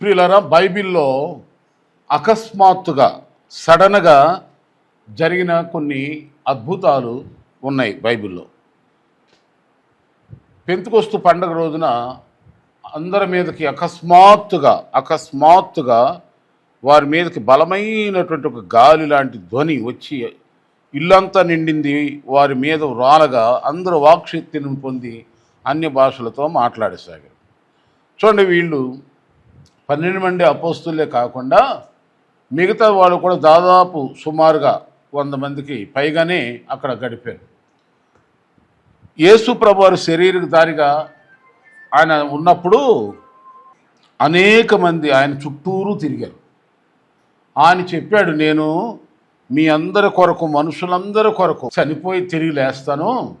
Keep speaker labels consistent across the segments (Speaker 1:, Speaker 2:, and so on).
Speaker 1: ప్రియులరా బైబిల్లో అకస్మాత్తుగా సడన్గా జరిగిన కొన్ని అద్భుతాలు ఉన్నాయి బైబిల్లో. పెంతుకొస్తు పండగ రోజున అందరి మీదకి అకస్మాత్తుగా అకస్మాత్తుగా వారి మీదకి బలమైనటువంటి ఒక గాలి లాంటి ధ్వని వచ్చి ఇల్లంతా నిండింది. వారి మీద రాలగా అందరూ వాక్శక్తిని పొంది అన్ని భాషలతో మాట్లాడసాగారు. చూడండి వీళ్ళు పన్నెండు మంది అపోస్తులే కాకుండా మిగతా వాళ్ళు కూడా దాదాపు సుమారుగా వంద మందికి పైగానే అక్కడ గడిపారు. యేసు ప్రభు శరీరకు దారిగా ఆయన ఉన్నప్పుడు అనేక మంది ఆయన చుట్టూరు తిరిగారు. ఆయన చెప్పాడు నేను మీ అందరి కొరకు మనుషులందరి కొరకు చనిపోయి తిరిగి లేస్తాను.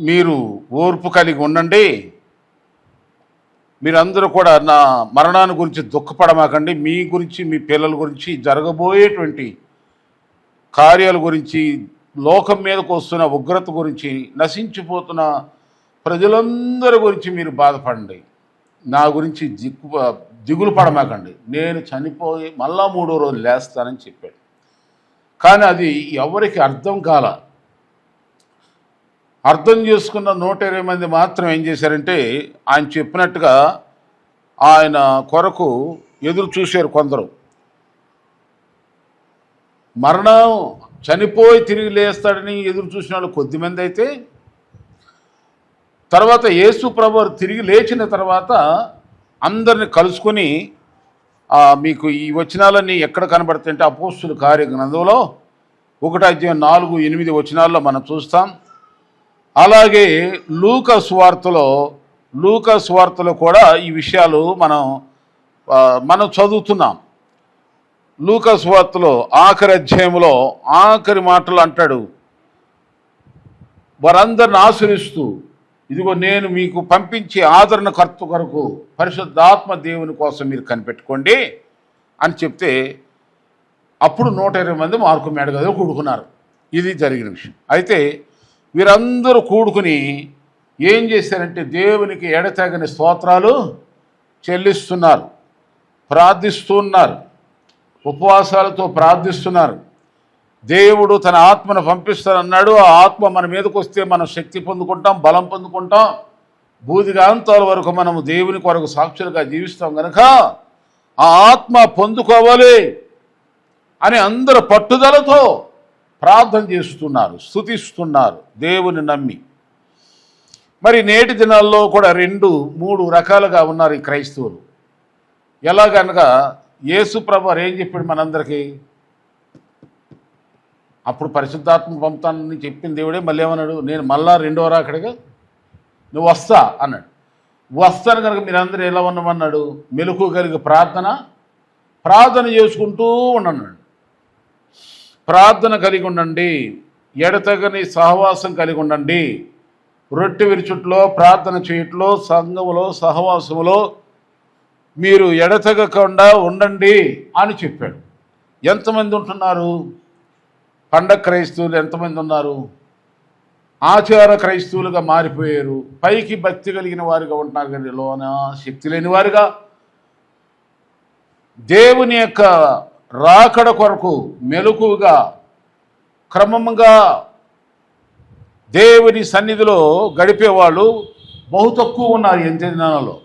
Speaker 1: మీరు ఓర్పు కలిగి ఉండండి. మీరందరూ కూడా నా మరణాన్ని గురించి దుఃఖపడమాకండి. మీ గురించి మీ పిల్లల గురించి జరగబోయేటువంటి కార్యాల గురించి లోకం మీదకు వస్తున్న ఉగ్రత గురించి నశించిపోతున్న ప్రజలందరి గురించి మీరు బాధపడండి. నా గురించి దిక్కు దిగులు పడమాకండి. నేను చనిపోయి మళ్ళా మూడో రోజు లేస్తానని చెప్పాడు. కానీ అది ఎవరికి అర్థం కాల అర్థం చేసుకున్న నూట ఇరవై మంది మాత్రం ఏం చేశారంటే ఆయన చెప్పినట్టుగా ఆయన కొరకు ఎదురు చూశారు కొందరు. మరణం చనిపోయి తిరిగి లేస్తాడని ఎదురు చూసిన వాళ్ళు కొద్దిమంది అయితే తర్వాత యేసు ప్రభు తిరిగి లేచిన తర్వాత అందరిని కలుసుకొని మీకు ఈ వచనాలన్నీ ఎక్కడ కనబడుతుంటే అపోస్తుల కార్య గ్రంథంలో ఒకటి అధ్యాయం నాలుగు ఎనిమిది వచనాల్లో మనం చూస్తాం. అలాగే లూక స్వార్తలో లూక స్వార్తలో కూడా ఈ విషయాలు మనం మనం చదువుతున్నాం. లూక స్వార్తలో ఆఖరి అధ్యాయంలో ఆఖరి మాటలు అంటాడు. వారందరిని ఆశ్రయిస్తూ ఇదిగో నేను మీకు పంపించే ఆదరణ కర్త కొరకు పరిశుద్ధాత్మ దేవుని కోసం మీరు కనిపెట్టుకోండి అని చెప్తే అప్పుడు నూట ఇరవై మంది మార్కు మేడగదిలో కూడుకున్నారు. ఇది జరిగిన విషయం. అయితే వీరందరూ కూడుకుని ఏం చేశారంటే దేవునికి ఎడతెగని స్తోత్రాలు చెల్లిస్తున్నారు ప్రార్థిస్తున్నారు ఉపవాసాలతో ప్రార్థిస్తున్నారు. దేవుడు తన ఆత్మను పంపిస్తానన్నాడు. ఆ ఆత్మ మన మీదకు వస్తే మనం శక్తి పొందుకుంటాం బలం పొందుకుంటాం. బూదిగాంతాల వరకు మనము దేవుని కొరకు సాక్షులుగా జీవిస్తాం కనుక ఆ ఆత్మ పొందుకోవాలి అని అందరు పట్టుదలతో ప్రార్థన చేస్తున్నారు స్తుతిస్తున్నారు దేవుని నమ్మి. మరి నేటి దినాల్లో కూడా రెండు మూడు రకాలుగా ఉన్నారు ఈ క్రైస్తవులు. ఎలాగనగా యేసు ప్రభు ఏం చెప్పాడు మనందరికీ? అప్పుడు పరిశుద్ధాత్మ పంపుతానని చెప్పిన దేవుడే మళ్ళీ ఏమన్నాడు? నేను మళ్ళా రెండో రాకడిగా నువ్వు వస్తా అన్నాడు. వస్తాను కనుక మీరందరూ ఎలా ఉన్నామన్నాడు? మెలకు కలిగి ప్రార్థన ప్రార్థన చేసుకుంటూ ఉండన్నాడు ప్రార్థన కలిగి ఉండండి ఎడతగని సహవాసం కలిగి ఉండండి. రొట్టె విరుచుట్లో ప్రార్థన చేయట్లో సంఘములో సహవాసములో మీరు ఎడతెగకుండా ఉండండి అని చెప్పాడు. ఎంతమంది ఉంటున్నారు? పండగ క్రైస్తవులు ఎంతమంది ఉన్నారు? ఆచార క్రైస్తవులుగా మారిపోయారు. పైకి భక్తి కలిగిన వారుగా ఉంటున్నారు కానీ లోన శక్తి లేని వారుగా. దేవుని యొక్క రాకడ కొరకు మెలకుగా క్రమంగా దేవుని సన్నిధిలో గడిపేవాళ్ళు బహు తక్కువ ఉన్నారు ఎంత దినాలలో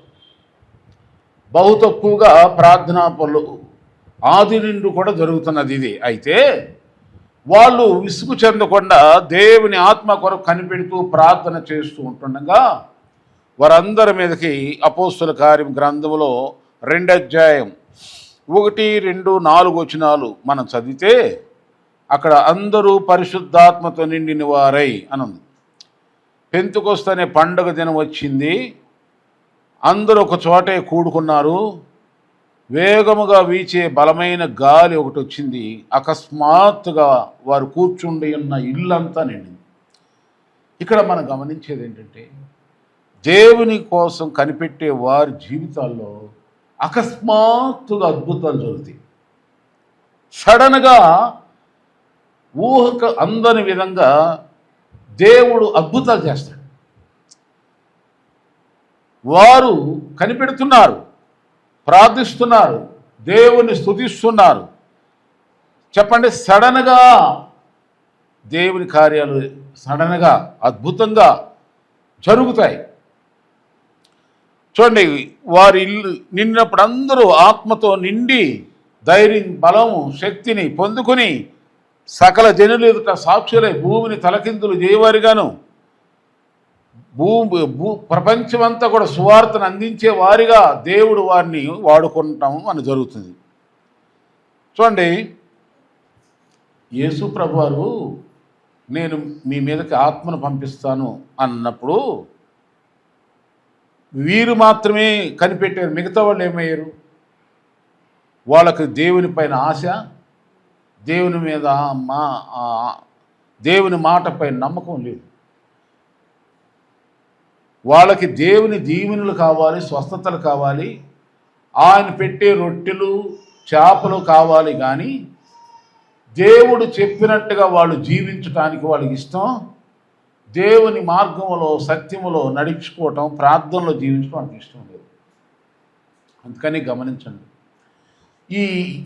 Speaker 1: బహు తక్కువగా ప్రార్థనా పనులు ఆది నుండి కూడా జరుగుతున్నది ఇది. అయితే వాళ్ళు విసుగు చెందకుండా దేవుని ఆత్మ కొరకు కనిపెడుతూ ప్రార్థన చేస్తూ ఉంటుండగా వారందరి మీదకి అపోస్తుల కార్యం గ్రంథంలో రెండు అధ్యాయం ఒకటి రెండు నాలుగు వచనాలు మనం చదివితే అక్కడ అందరూ పరిశుద్ధాత్మతో నిండిన వారై అని ఉంది పెంతుకొస్తనే పండగ దినం వచ్చింది. అందరూ ఒక చోటే కూడుకున్నారు. వేగముగా వీచే బలమైన గాలి ఒకటి వచ్చింది. అకస్మాత్తుగా వారు కూర్చుండి ఉన్న ఇల్లంతా నిండింది. ఇక్కడ మనం గమనించేది ఏంటంటే దేవుని కోసం కనిపెట్టే వారి జీవితాల్లో అకస్మాత్తుగా అద్భుతాలు జరుగుతాయి. సడన్గా ఊహకు అందని విధంగా దేవుడు అద్భుతాలు చేస్తాడు. వారు కనిపెడుతున్నారు ప్రార్థిస్తున్నారు దేవుని స్తుతిస్తున్నారు. చెప్పండి సడన్గా దేవుని కార్యాలు సడన్గా అద్భుతంగా జరుగుతాయి. చూడండి వారి ఇల్లు నిండినప్పుడు అందరూ ఆత్మతో నిండి ధైర్యం బలము శక్తిని పొందుకుని సకల జనులు ఎదుట సాక్షులై భూమిని తలకిందులు చేయవారుగాను. భూ భూ ప్రపంచమంతా కూడా సువార్తను అందించే వారిగా దేవుడు వారిని వాడుకుంటాం అని జరుగుతుంది. చూడండి యేసు ప్రభు నేను మీ మీదకి ఆత్మను పంపిస్తాను అన్నప్పుడు వీరు మాత్రమే కనిపెట్టారు. మిగతా వాళ్ళు ఏమయ్యారు? వాళ్ళకి దేవుని పైన ఆశ దేవుని మీద మా దేవుని మాటపై నమ్మకం లేదు. వాళ్ళకి దేవుని దీవెనలు కావాలి స్వస్థతలు కావాలి. ఆయన పెట్టే రొట్టెలు చేపలు కావాలి కానీ దేవుడు చెప్పినట్టుగా వాళ్ళు జీవించటానికి వాళ్ళకి ఇష్టం. దేవుని మార్గంలో సత్యములో నడుచుకోవటం ప్రార్థనలో జీవించడం అంత ఇష్టం లేదు. అందుకని గమనించండి. ఈ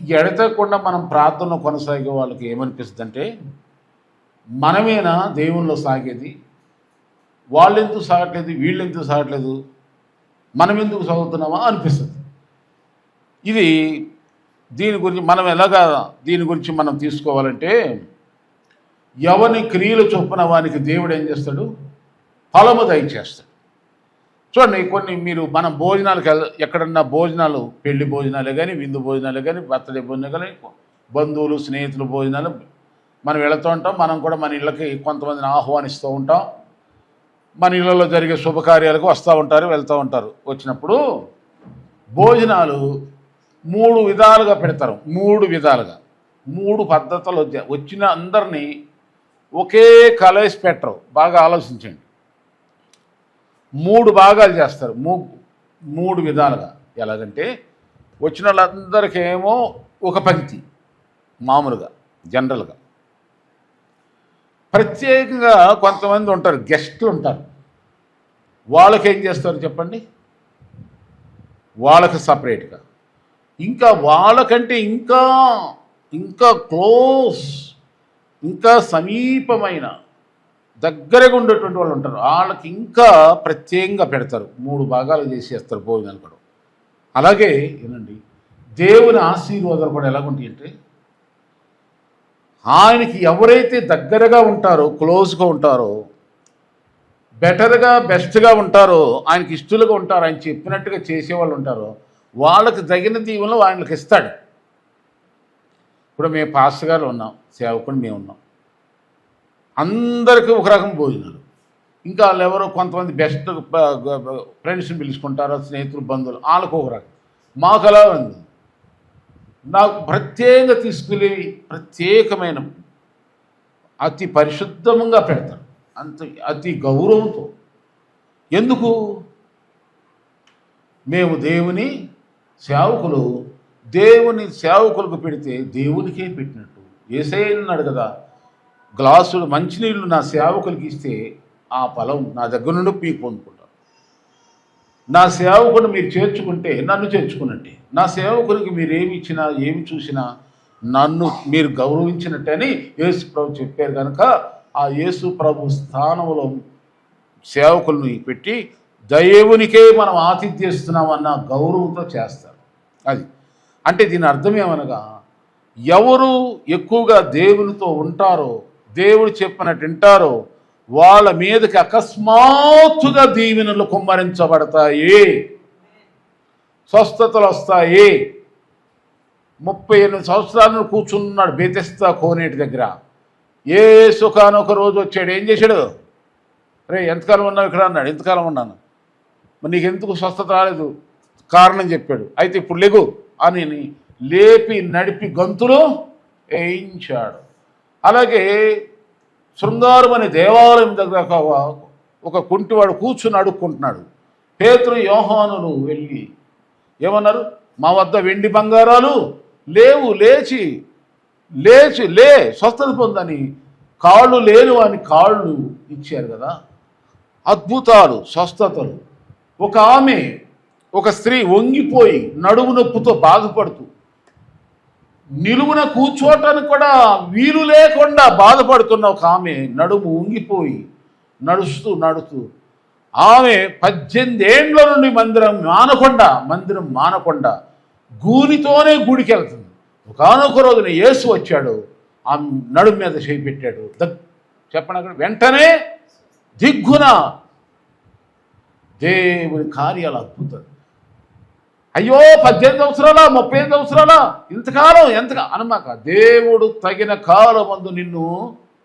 Speaker 1: ఎడతకుండా మనం ప్రార్థనలో కొనసాగే వాళ్ళకి ఏమనిపిస్తుంది అంటే మనమేనా దేవుల్లో సాగేది? వాళ్ళు ఎందుకు సాగట్లేదు? వీళ్ళు ఎందుకు సాగట్లేదు? మనం ఎందుకు సాగుతున్నామా అనిపిస్తుంది. ఇది దీని గురించి మనం ఎలాగా దీని గురించి మనం తీసుకోవాలంటే ఎవని క్రియలు చొప్పున వానికి దేవుడు ఏం చేస్తాడు? ఫలము దయచేస్తాడు. చూడండి కొన్ని మీరు మన భోజనాలకు ఎక్కడన్నా భోజనాలు పెళ్ళి భోజనాలే కానీ విందు భోజనాలే కానీ బర్త్డే భోజనాలు కానీ బంధువులు స్నేహితులు భోజనాలు మనం వెళుతూ ఉంటాం. మనం కూడా మన ఇళ్ళకి కొంతమందిని ఆహ్వానిస్తూ ఉంటాం. మన ఇళ్ళలో జరిగే శుభకార్యాలకు వస్తూ ఉంటారు వెళ్తూ ఉంటారు. వచ్చినప్పుడు భోజనాలు మూడు విధాలుగా పెడతారు. మూడు విధాలుగా. మూడు పద్ధతులు వచ్చిన అందరినీ ఒకే కలవేసి పెట్టరు. బాగా ఆలోచించండి. మూడు భాగాలు చేస్తారు. మూ మూడు విధాలుగా. ఎలాగంటే వచ్చిన వాళ్ళందరికేమో ఒక పంక్తి మామూలుగా జనరల్గా. ప్రత్యేకంగా కొంతమంది ఉంటారు గెస్ట్లు ఉంటారు. వాళ్ళకి ఏం చేస్తారు చెప్పండి? వాళ్ళకి సపరేట్గా. ఇంకా వాళ్ళకంటే ఇంకా ఇంకా క్లోజ్ ఇంకా సమీపమైన దగ్గరగా ఉండేటువంటి వాళ్ళు ఉంటారు. వాళ్ళకి ఇంకా ప్రత్యేకంగా పెడతారు. మూడు భాగాలు చేసేస్తారు భోజనాలు కూడా. అలాగే ఏనండి దేవుని ఆశీర్వాదాలు కూడా ఎలాగుంటాయి అంటే ఆయనకి ఎవరైతే దగ్గరగా ఉంటారో క్లోజ్గా ఉంటారో బెటర్గా బెస్ట్గా ఉంటారో ఆయనకి ఇష్టలుగా ఉంటారో ఆయన చెప్పినట్టుగా చేసేవాళ్ళు ఉంటారో వాళ్ళకి తగిన దీవెనలు ఆయనకి ఇస్తాడు. ఇప్పుడు మేము పాస్టర్ గారు ఉన్నాం సేవకుడు మేము ఉన్నాం. అందరికీ ఒక రకం భోజనాలు. ఇంకా వాళ్ళు ఎవరో కొంతమంది బెస్ట్ ఫ్రెండ్స్ని పిలుచుకుంటారో స్నేహితులు బంధువులు వాళ్ళకు ఒక రకం. మాకు అలా ఉంది. నాకు ప్రత్యేకంగా తీసుకునేవి ప్రత్యేకమైన అతి పరిశుద్ధంగా పెడతారు. అంత అతి గౌరవంతో. ఎందుకు? మేము దేవుని సేవకులు దేవుని సేవకులకు పెడితే దేవునికే పెట్టినట్టు. ఏసైనాడు కదా గ్లాసులు మంచినీళ్ళు నా సేవకులకి ఇస్తే ఆ ఫలం నా దగ్గర నుండి పీకు పొందుకుంటారు. నా సేవకుని మీరు చేర్చుకుంటే నన్ను చేర్చుకున్నట్టే నా సేవకునికి మీరు ఏమి ఇచ్చినా ఏమి చూసినా నన్ను మీరు గౌరవించినట్టని యేసు ప్రభు చెప్పారు కనుక ఆ యేసు ప్రభు స్థానంలో సేవకులను పెట్టి దేవునికే మనం ఆతిథ్యస్తున్నామన్న గౌరవంతో చేస్తారు. అది. అంటే దీని అర్థం ఏమనగా ఎవరు ఎక్కువగా దేవునితో ఉంటారో దేవుడు చెప్పినట్టు వింటారో వాళ్ళ మీదకి అకస్మాత్తుగా దీవెనలు కుమ్మరించబడతాయి. స్వస్థతలు వస్తాయి. ముప్పై ఎనిమిది సంవత్సరాలను కూర్చున్నాడు బేతెస్తా కోనేటి దగ్గర. ఏ సుఖాను ఒక రోజు వచ్చాడు. ఏం చేశాడు? రే ఎంతకాలం ఉన్నావు ఇక్కడ అన్నాడు. ఎంతకాలం ఉన్నాను? మరి నీకు ఎందుకు స్వస్థత రాలేదు? కారణం చెప్పాడు. అయితే ఇప్పుడు లేగు. అని లేపి నడిపి గంతులు వేయించాడు. అలాగే శృంగారం అనే దేవాలయం దగ్గర ఒక- కుంటివాడు కూర్చుని అడుక్కుంటున్నాడు. పేతురు యోహానులు వెళ్ళి ఏమన్నారు? మా వద్ద వెండి బంగారాలు లేవు లేచి లేచి లే స్వస్థత పొందని కాళ్ళు లేని వాని కాళ్ళు ఇచ్చారు కదా. అద్భుతాలు స్వస్థతలు. ఒక ఆమె ఒక స్త్రీ వంగిపోయి నడుము నొప్పుతో బాధపడుతూ నిలువున కూర్చోటానికి కూడా వీలు లేకుండా బాధపడుతున్న ఒక ఆమె నడుము ఉంగిపోయి నడుస్తూ నడుస్తూ ఆమె పద్దెనిమిది ఏండ్ల నుండి మందిరం మానకుండా మందిరం మానకుండా గూనితోనే గుడికి వెళ్తుంది ఒకనొక రోజున యేసు వచ్చాడు ఆ నడుము మీద చేపెట్టాడు దగ్ చెప్పండి వెంటనే దిగ్గున దేవుని కార్యాలు అద్భుతం. అయ్యో పద్దెనిమిది సంవత్సరాలా ముప్పై ఐదు సంవత్సరాలా? ఇంతకాలం ఎంత అనమాక దేవుడు తగిన కాలం మందు నిన్ను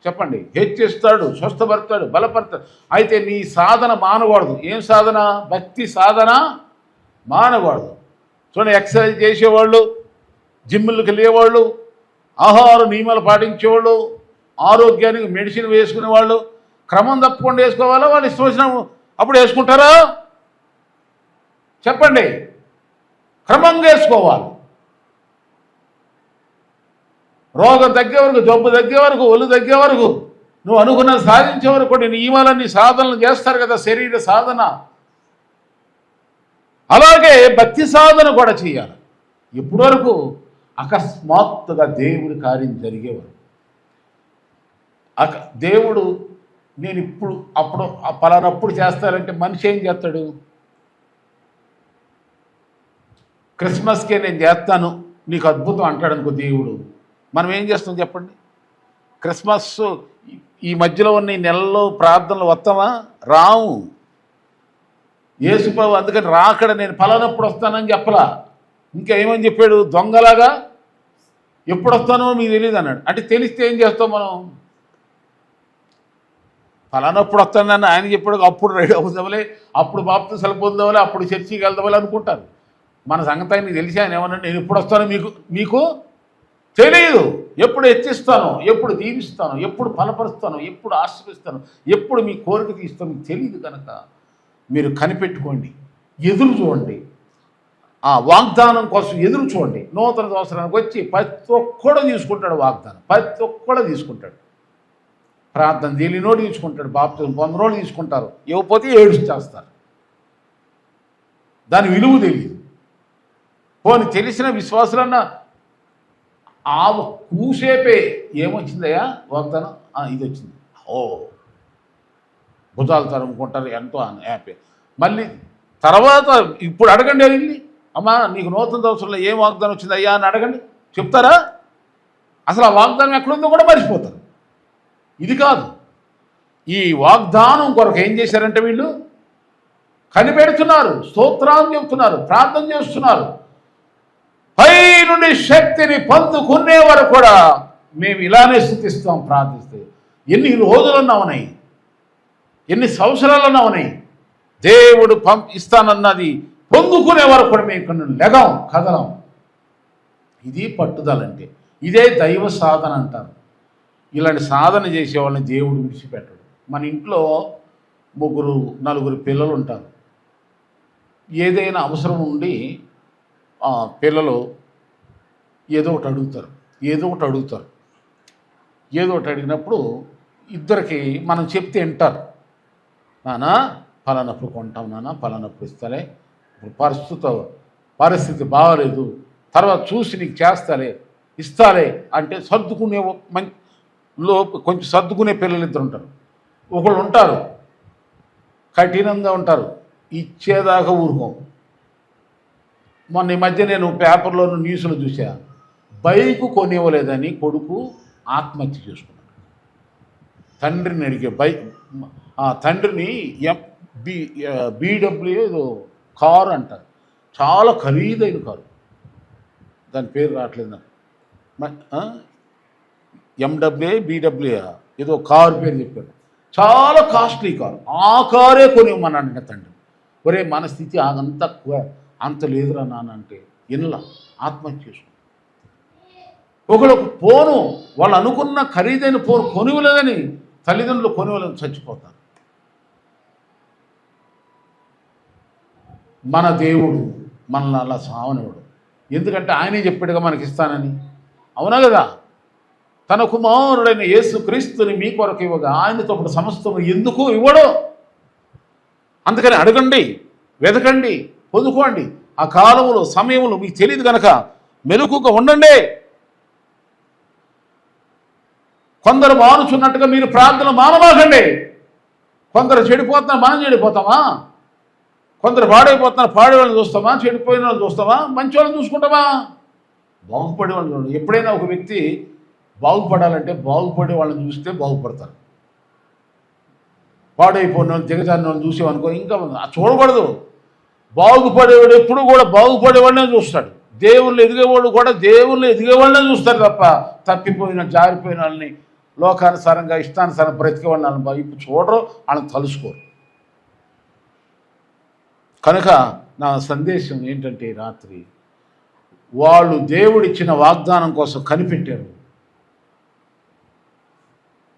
Speaker 1: చెప్పండి హెచ్చిస్తాడు స్వస్థపడతాడు బలపడతాడు అయితే నీ సాధన మానకూడదు. ఏం సాధన? భక్తి సాధన మానకూడదు. చూడండి ఎక్సర్సైజ్ చేసేవాళ్ళు జిమ్ములకు వెళ్ళేవాళ్ళు ఆహార నియమాలు పాటించేవాళ్ళు ఆరోగ్యానికి మెడిసిన్ వేసుకునే వాళ్ళు క్రమం తప్పకుండా వేసుకోవాలా? వాళ్ళు ఇష్టం వచ్చిన అప్పుడు వేసుకుంటారా? చెప్పండి. క్రమం వేసుకోవాలి రోగం తగ్గే వరకు జబ్బు తగ్గే వరకు ఒళ్ళు తగ్గే వరకు నువ్వు అనుకున్నది సాధించే వరకు కొన్ని నియమాలన్నీ సాధనలు చేస్తారు కదా శరీర సాధన. అలాగే భక్తి సాధన కూడా చేయాలి. ఇప్పటి వరకు అకస్మాత్తుగా దేవుడి కార్యం జరిగేవారు అక దేవుడు నేను ఇప్పుడు అప్పుడు పలానప్పుడు చేస్తానంటే మనిషి ఏం చేస్తాడు? క్రిస్మస్కే నేను చేస్తాను నీకు అద్భుతం అంటాడు అనుకో దేవుడు. మనం ఏం చేస్తాం చెప్పండి? క్రిస్మస్ ఈ- మధ్యలో ఉన్న ఈ నెలలో ప్రార్థనలు వస్తామా రావు. యేసుప్రభు అందుకని రాకడ నేను ఫలానప్పుడు వస్తానని చెప్పలా. ఇంకా ఏమని చెప్పాడు? దొంగలాగా? ఎప్పుడు వస్తానో మీకు తెలియదు అన్నాడు. అంటే తెలిస్తే ఏం చేస్తాం మనం? ఫలానప్పుడు వస్తానని ఆయన చెప్పాడు అప్పుడు రెడీ అవుదామలే అప్పుడు బాప్తీసాలు పొందామలే అప్పుడు చర్చికి వెళ్దామలే అనుకుంటారు. మన సంగతి ఆయనకి తెలిసి ఆయన ఏమన్నా నేను ఎప్పుడు వస్తాను మీకు మీకు తెలియదు ఎప్పుడు హెచ్చిస్తాను ఎప్పుడు దీవిస్తాను ఎప్పుడు బలపరుస్తాను ఎప్పుడు ఆశ్రయిస్తాను ఎప్పుడు మీ కోరిక తీస్తాను మీకు తెలియదు కనుక మీరు కనిపెట్టుకోండి. ఎదురు చూడండి. ఆ వాగ్దానం కోసం ఎదురు చూడండి. నూతన సంవత్సరానికి వచ్చి ప్రతి ఒక్కడు తీసుకుంటాడు వాగ్దానం. ప్రతి ఒక్కడు తీసుకుంటాడు. ప్రార్థన తెలియనోడు తీసుకుంటాడు. బాప్తిజం పొందనోడు తీసుకుంటారు. ఇవ్వకపోతే ఏడు చేస్తారు. దాని విలువ తెలియదు. పోని తెలిసిన విశ్వాసులన్నా ఆ కూసేపే ఏమొచ్చిందయ్యా వాగ్దానం? ఇది వచ్చింది ఓ భుజాలు తరుముకుంటారు ఎంతో అని హ్యాపీ. మళ్ళీ తర్వాత ఇప్పుడు అడగండి వెళ్ళి. అమ్మా నీకు నూతన సంవత్సరంలో ఏం వాగ్దానం వచ్చింది అయ్యా అని అడగండి. చెప్తారా? అసలు ఆ వాగ్దానం ఎక్కడుందో కూడా మర్చిపోతారు. ఇది కాదు. ఈ వాగ్దానం కొరకు ఏం చేశారంటే వీళ్ళు? కనిపెడుతున్నారు స్తోత్రాలు చెబుతున్నారు ప్రార్థన చేస్తున్నారు. పై నుండి శక్తిని పొందుకునే వారు కూడా మేము ఇలానే స్థుతిస్తాం ప్రార్థిస్తే. ఎన్ని రోజులన్నా ఉన్నాయి. ఎన్ని సంవత్సరాలన్నా ఉన్నాయి. దేవుడు పం ఇస్తానన్నది పొందుకునే వరకు కూడా మేము ఇక్కడ లెగం కదలం. ఇది పట్టుదలంటే. ఇదే దైవ సాధన అంటారు. ఇలాంటి సాధన చేసే వాళ్ళని దేవుడు విడిచిపెట్టడు. మన ఇంట్లో ముగ్గురు నలుగురు పిల్లలు ఉంటారు. ఏదైనా అవసరం ఉండి పిల్లలు ఏదో ఒకటి అడుగుతారు ఏదో ఒకటి అడుగుతారు. ఏదో ఒకటి అడిగినప్పుడు ఇద్దరికి మనం చెప్తే వింటారు. నానా ఫలానప్పుడు కొంటాం నాన్న ఫలానప్పుడు ఇస్తాలే. ఇప్పుడు పరిస్థితి పరిస్థితి బాగలేదు. తర్వాత చూసి నీకు చేస్తాలే ఇస్తాలే అంటే సర్దుకునే మంచి మం లో కొంచెం సర్దుకునే పిల్లలు ఇద్దరు ఉంటారు. ఒకళ్ళు ఉంటారు కఠినంగా ఉంటారు. ఇచ్చేదాకా ఊరుకోము మొన్న ఈ మధ్య నేను పేపర్లోను న్యూస్లో చూసా బైక్ కొనివ్వలేదని కొడుకు ఆత్మహత్య చేసుకున్నాడు. తండ్రిని అడిగే బైక్ తండ్రిని ఎం బి బీడబ్ల్యూ ఏదో కారు అంటారు. చాలా ఖరీదైన కారు. దాని పేరు రావట్లేదు నాకు. ఎండబ్ల్యూఏ బీడబ్ల్యూఏ ఏదో కారు పేరు చెప్పాడు. చాలా కాస్ట్లీ కారు. ఆ కారే కొనివ్వమన్నాడు తండ్రి. ఒరే మన స్థితి అదంతా అంత లేదురా నానంటే ఇన్ల ఇన్లా ఆత్మహత్య చేసుకున్నాడు ఒకడు ఫోను వాళ్ళు అనుకున్న ఖరీదైన ఫోన్ కొనివ్వలేదని తల్లిదండ్రులు కొనివ్వలేదని చచ్చిపోతారు. మన దేవుడు మనల్ని అలా సావనివాడు ఎందుకంటే ఆయనే చెప్పాడుగా మనకి ఇస్తానని అవునా కదా? తన కుమారుడైన యేసు క్రీస్తుని మీ కొరకు ఇవ్వగా ఆయనతో పాటు సమస్తము ఎందుకు ఇవ్వడు? అందుకని అడగండి వెతకండి పొందుకోండి. ఆ కాలంలో సమయంలో మీకు తెలియదు కనుక మెలకుగా ఉండండి. కొందరు మానుచున్నట్టుగా మీరు ప్రార్థన మానమాకండి. కొందరు చెడిపోతున్నారు మనం చెడిపోతామా? కొందరు పాడైపోతున్నారు పాడేవాళ్ళని చూస్తామా? చెడిపోయిన వాళ్ళని చూస్తామా? మంచి వాళ్ళని చూసుకుంటామా? బాగుపడే వాళ్ళని చూడండి. ఎప్పుడైనా ఒక వ్యక్తి బాగుపడాలంటే బాగుపడే వాళ్ళని చూస్తే బాగుపడతారు. పాడైపోయిన వాళ్ళు దిగజారిన వాళ్ళని చూసేవనుకో ఇంకా చూడకూడదు. బాగుపడేవాడు ఎప్పుడు కూడా బాగుపడేవాడినే చూస్తాడు. దేవుళ్ళు ఎదిగేవాడు కూడా దేవుళ్ళు ఎదిగేవాళ్ళనే చూస్తారు తప్ప తప్పిపోయిన జారిపోయిన వాళ్ళని లోకానుసారంగా ఇష్టానుసారం బ్రతికే వాళ్ళని ఇప్పుడు చూడరు వాళ్ళని తలుసుకోరు. కనుక నా సందేశం ఏంటంటే రాత్రి వాళ్ళు దేవుడిచ్చిన వాగ్దానం కోసం కనిపెట్టారు.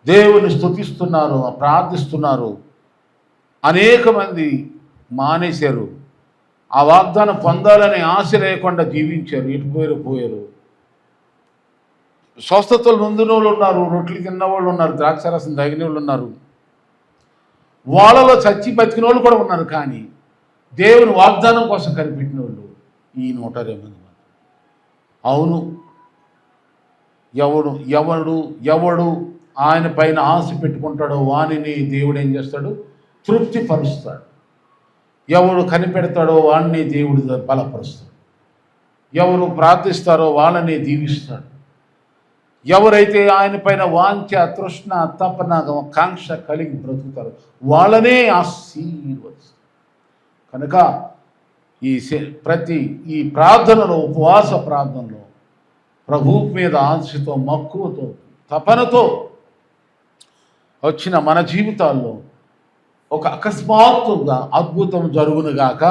Speaker 1: దేవుని స్తుతిస్తున్నారు ప్రార్థిస్తున్నారు. అనేక మంది మానేశారు. ఆ వాగ్దానం పొందాలనే ఆశ లేకుండా జీవించారు ఎటు పోయారు. పోయారు స్వస్థతలు నొందిన వాళ్ళు ఉన్నారు రొట్టెలు తిన్న వాళ్ళు ఉన్నారు ద్రాక్షరసం తగిన వాళ్ళు ఉన్నారు. వాళ్ళలో చచ్చి బతికిన వాళ్ళు కూడా ఉన్నారు కానీ దేవుని వాగ్దానం కోసం కనిపెట్టిన వాళ్ళు ఈ నూట ఇరవై అవును ఎవడు ఎవడు ఎవడు ఆయన పైన ఆశ పెట్టుకుంటాడో వానిని దేవుడు ఏం చేస్తాడు? తృప్తి ఎవరు కనిపెడతాడో వాడిని దేవుడు బలపరుస్తాడు. ఎవరు ప్రార్థిస్తారో వాళ్ళని దీవిస్తాడు. ఎవరైతే ఆయన పైన వాంఛ తృష్ణ తపన కాంక్ష కలిగి బ్రతుకుతారో వాళ్ళనే ఆశీర్వదిస్తారు కనుక ఈ ప్రతి ఈ ప్రార్థనలో ఉపవాస ప్రార్థనలో ప్రభు మీద ఆశతో మక్కువతో తపనతో వచ్చిన మన జీవితాల్లో ఒక అకస్మాత్తుగా అద్భుతం జరుగునుగాక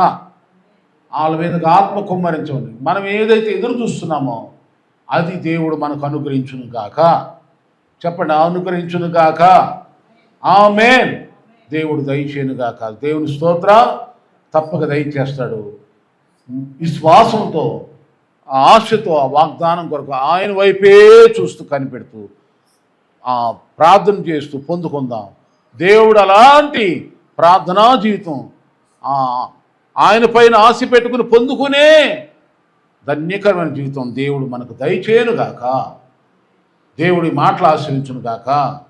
Speaker 1: వాళ్ళ మీదకి ఆత్మ కుమ్మరించండి మనం ఏదైతే ఎదురు చూస్తున్నామో అది దేవుడు మనకు అనుగ్రహించును గాక. చెప్పండి అనుగ్రహించును గాక. ఆమె దేవుడు దయచేయను గాక. దేవుని స్తోత్ర తప్పక దయచేస్తాడు. విశ్వాసంతో ఆ ఆశతో ఆ వాగ్దానం కొరకు ఆయన వైపే చూస్తూ కనిపెడుతూ ఆ ప్రార్థన చేస్తూ పొందుకుందాం. దేవుడు అలాంటి ప్రార్థనా జీవితం. ఆయన పైన ఆశ పెట్టుకుని పొందుకునే ధన్యకరమైన జీవితం దేవుడు మనకు దయచేయనుగాక. దేవుడి మాటలు ఆశ్రయించునుగాక.